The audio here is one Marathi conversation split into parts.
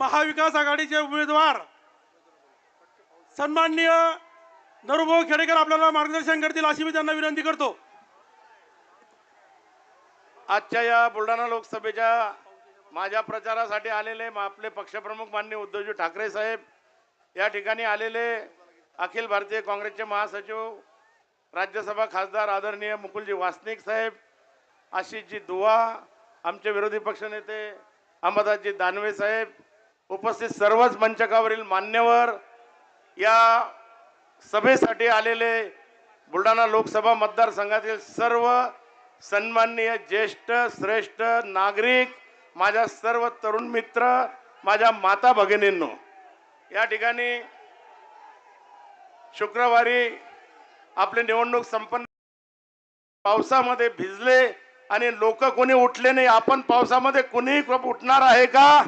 महाविकास आघाडीचे उमेदवार. सन्माननीय नरुभाऊ खेडेकर आपल्याला मार्गदर्शन करतील अशी मी त्यांना विनंती करतो. आजच्या या बुलढाणा लोकसभेच्या माझ्या प्रचारासाठी आलेले आपले पक्षप्रमुख माननीय उद्धवजी ठाकरे साहेब या ठिकाणी आलेले अखिल भारतीय काँग्रेसचे महासचिव राज्यसभा खासदार आदरणीय मुकुलजी वासनिक साहेब आशिषजी दुवा आमचे विरोधी पक्षनेते अहमदासजी दानवे साहेब उपस्थित सर्वच मंचकावरील मान्यवर या सभेसाठी आलेले बुलढाणा लोकसभा मतदारसंघातील सर्व सन्माननीय ज्येष्ठ श्रेष्ठ नागरिक माझ्या सर्व तरुण मित्र माझ्या माता भगिनींनो या ठिकाणी शुक्रवारी आपली निवडणूक संपन्न पावसामध्ये भिजले आणि लोक कोणी उठले नाही आपण पावसामध्ये कुणीही खूप उठणार आहे का?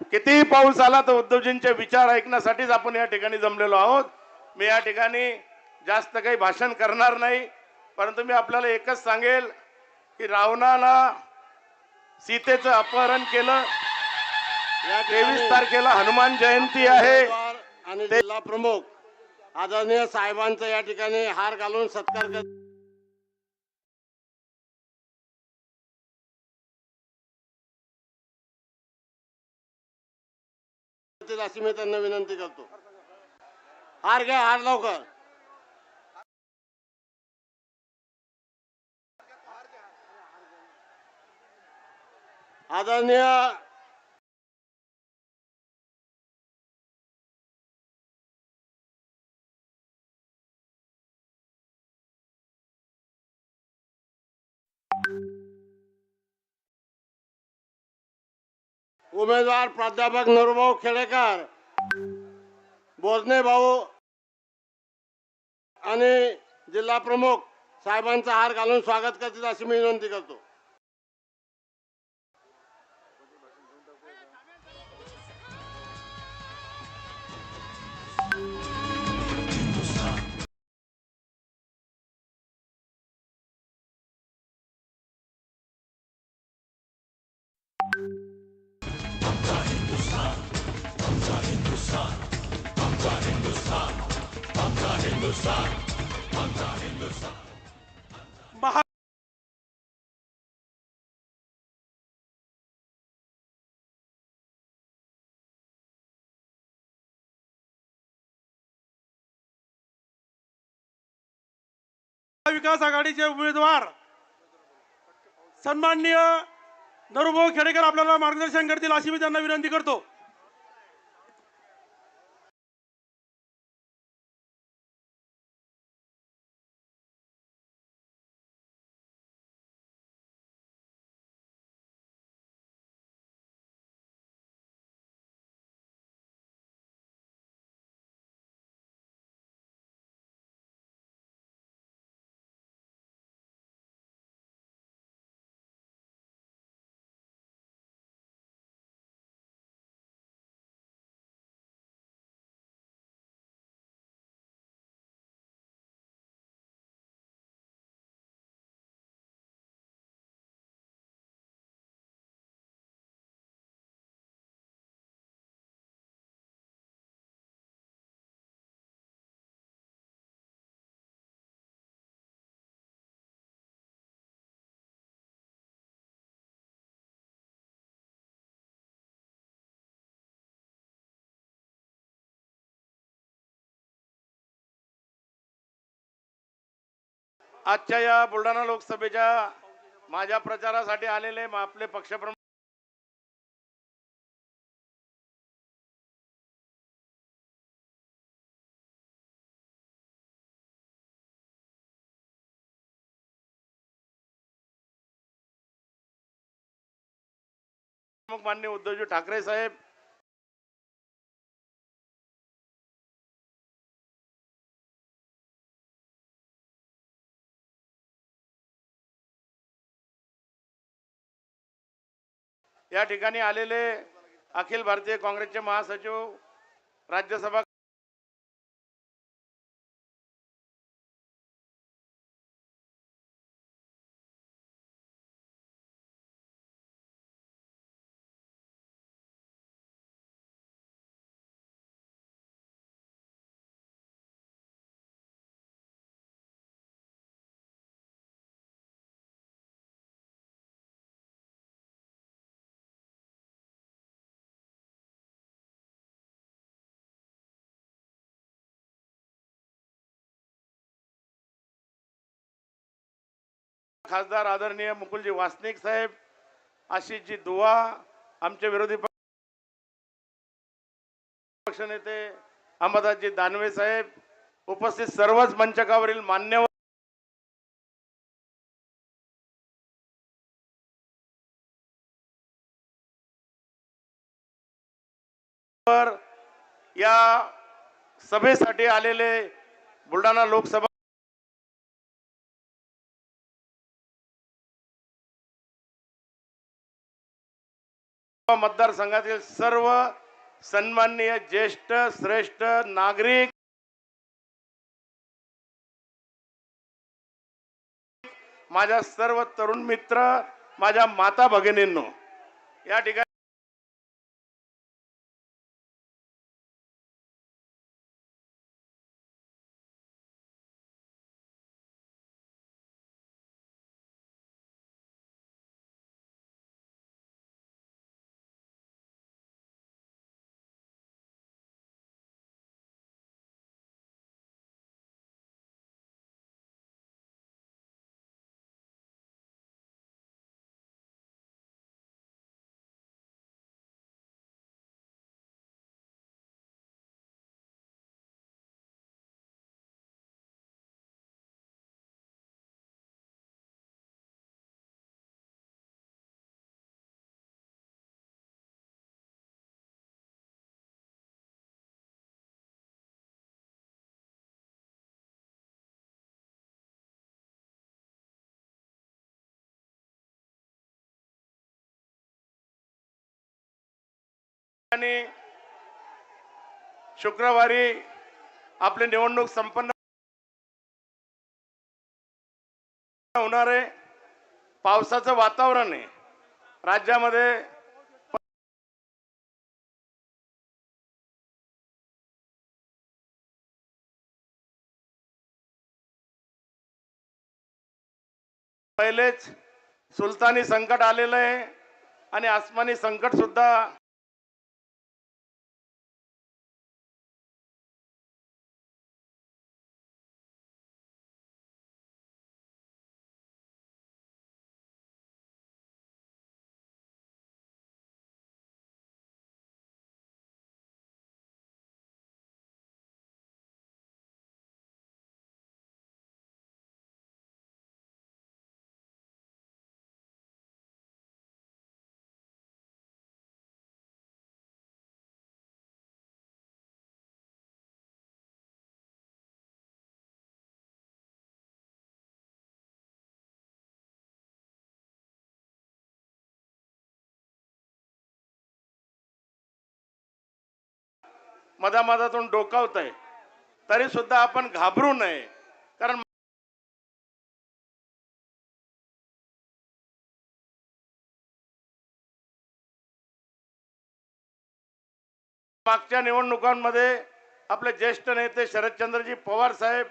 कितीही पाऊस आला तर उद्धवजींचे विचार ऐकण्यासाठीच आपण या ठिकाणी जमलेलो आहोत. मी या ठिकाणी जास्त काही भाषण करणार नाही परंतु मी आपल्याला एकच सांगेल की रावणाला सीतेचं अपहरण केलं. या तेवीस तारखेला हनुमान जयंती आहे. आणि जिल्हा प्रमुख आदरणीय साहेबांचा या ठिकाणी हार घालून सत्कार अशी मी त्यांना विनंती करतो. हार घ्या हार लवकर. आदरणीय उमेदवार प्राध्यापक नरुभाऊ खेडेकर बोजने भाऊ आणि जिल्हा प्रमुख साहेबांचा हार घालून स्वागत करतील अशी मी विनंती करतो. महाविकास आघाडीचे उमेदवार. सन्माननीय नरुभाऊ खेडेकर आपल्याला मार्गदर्शन करतील अशी मी त्यांना विनंती करतो. आजच्या या बुलढाणा लोकसभेच्या माझ्या प्रचारासाठी आलेले आपले पक्षप्रमुख माननीय उद्धवजी ठाकरे साहेब या ठिकाणी आलेले अखिल भारतीय काँग्रेसचे महासचिव राज्यसभा खासदार आदरणीय मुकुलजी वासनिक साहेब आशिषजी दुवा आमचे विरोधी पक्ष नेते दानवे साहेब उपस्थित सर्वच मंचकावरील मान्यवर या सभेसाठी आलेले बुलढाणा लोकसभा मतदारसंघातील सर्व सन्माननीय ज्येष्ठ श्रेष्ठ नागरिक माझ्या सर्व तरुण मित्र माझ्या माता भगिनींनो या ठिकाणी आणि शुक्रवारी आपली निवडणूक संपन्न होणार आहे. पावसाचं वातावरण आहे. राज्यामध्ये पहिलेच सुलतानी संकट आलेलं आहे आणि आसमानी संकट सुद्धा मधामधातून डोकावत आहे तरी सुद्धा आपण घाबरू नये. कारण मागच्या निवडणुकांमध्ये आपले ज्येष्ठ नेते शरदचंद्रजी पवार साहेब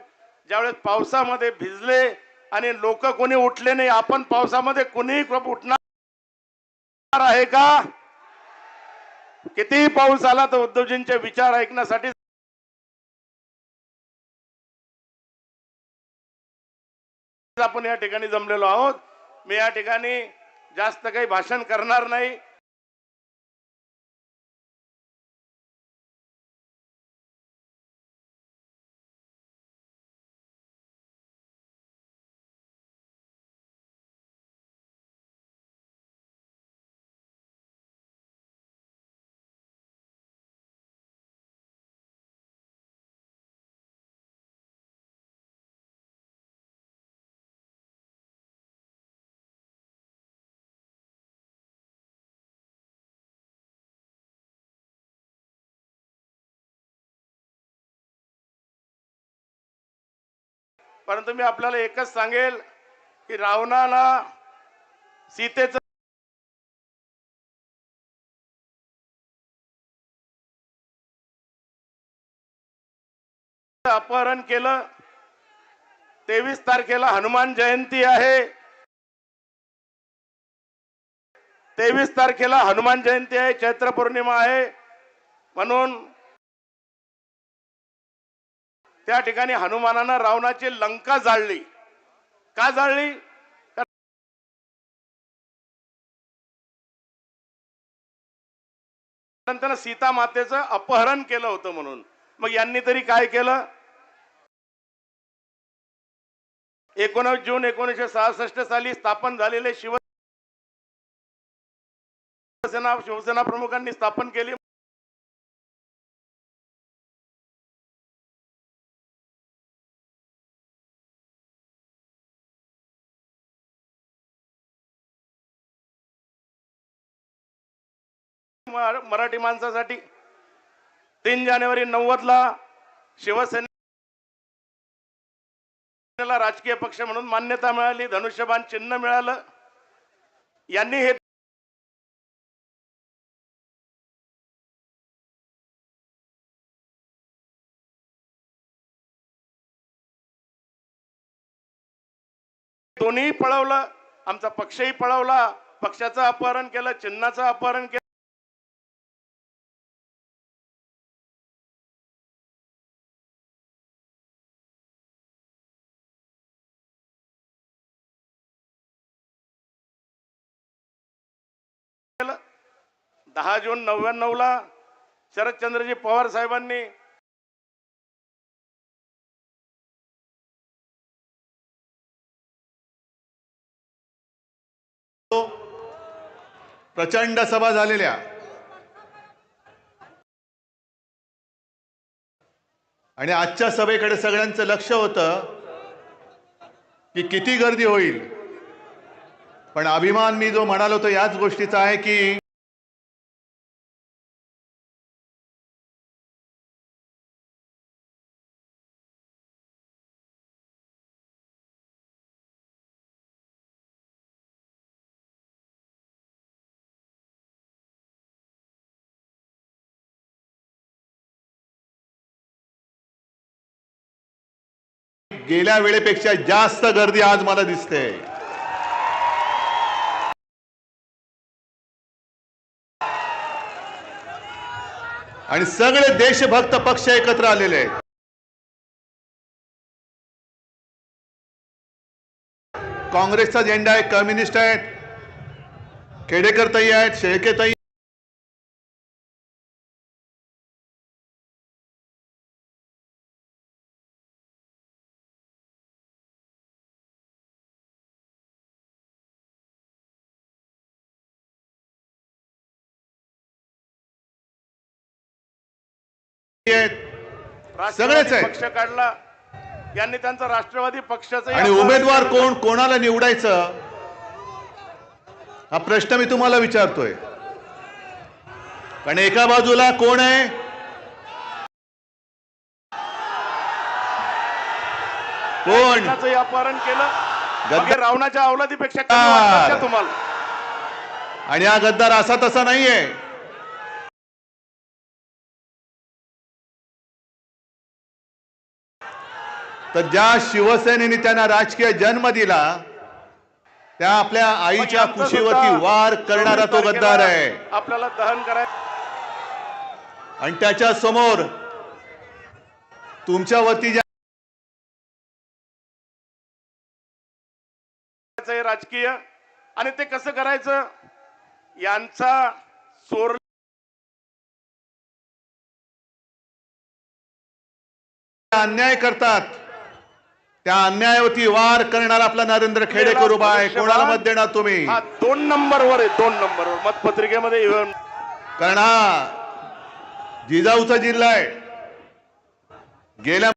ज्यावेळेस पावसामध्ये भिजले आणि लोक कोणी उठले नाही आपण पावसामध्ये कोणीही उठणार आहे का? कितीही पाऊस आला तर उद्धवजींचे विचार ऐकण्यासाठी आपण या ठिकाणी जमलेलो आहोत. मी या ठिकाणी जास्त काही भाषण करणार नाही. परंतु मी आपल्याला एकच सांगेल की रावणाला सीतेचं अपहरण केलं. तेवीस तारखेला हनुमान जयंती आहे. तेवीस तारखेला हनुमान जयंती आहे चैत्र पौर्णिमा आहे. म्हणून त्या ठिकाणी हनुमानानं रावणाची लंका जाळली. का जाळली? त्यानं सीता मातेचं अपहरण केलं होतं म्हणून. मग यांनी तरी काय केलं? एकोणास जून एकोणीसशे सहासष्ट साली स्थापन झालेले शिवसेना शिवसेना प्रमुखांनी स्थापन केली. मराठी माणसासाठी तीन जानेवारी नव्वदला शिवसेनेला राजकीय पक्ष म्हणून मान्यता मिळाली धनुष्यबाण चिन्ह मिळालं यांनी हे दोन्ही पळवलं आमचा पक्षही पळवला पक्षाचं अपहरण केलं चिन्हाचं अपहरण केलं. दहा जून नव्याण्णवला शरदचंद्रजी पवार साहेबांनी प्रचंड सभा झालेल्या. आणि आजच्या सभेकडे सगळ्यांचं लक्ष होतं की किती गर्दी होईल. पण अभिमान मी जो म्हणालो तो याच गोष्टीचा आहे की गेल्या वेळेपेक्षा जास्त गर्दी आज मला दिसते. आणि सगळे देशभक्त पक्ष एकत्र आलेले आहेत. काँग्रेसचा झेंडा आहे कम्युनिस्ट आहेत खेडेकर ताई आहेत शेळके ताई सगळेच. पक्ष काढला. यांनी त्यांचा राष्ट्रवादी पक्षाचा आणि उमेदवार कोण कोणाला निवडायचं? हा प्रश्न मी तुम्हाला विचारतोय. कारण एका बाजूला कोण आहे? कोण? अपहरण केलं. रावणाच्या अवलादीपेक्षा तुम्हाला? आणि हा गद्दार असा तसा नाहीये. तर ज्या शिवसेनेने त्यांना राजकीय जन्म दिला त्या आपल्या आईच्या कुशीवरती सुद्धा वार करणारा तो गद्दार आहे. आपल्याला दहन करायचं आणि त्याच्यासमोर तुमच्यावरती ज्या राजकीय आणि ते कसं करायचं? यांचा चोर अन्याय करतात. त्या अन्यायावरती वार करणारा आपला नरेंद्र खेडेकर उभा आहे. कोणाला मत देणार तुम्ही? हा दोन नंबरवर आहे दोन नंबरवर. मतपत्रिकेमध्ये येऊन कारण हा जिजाऊचा जिल्हा आहे. गेल्या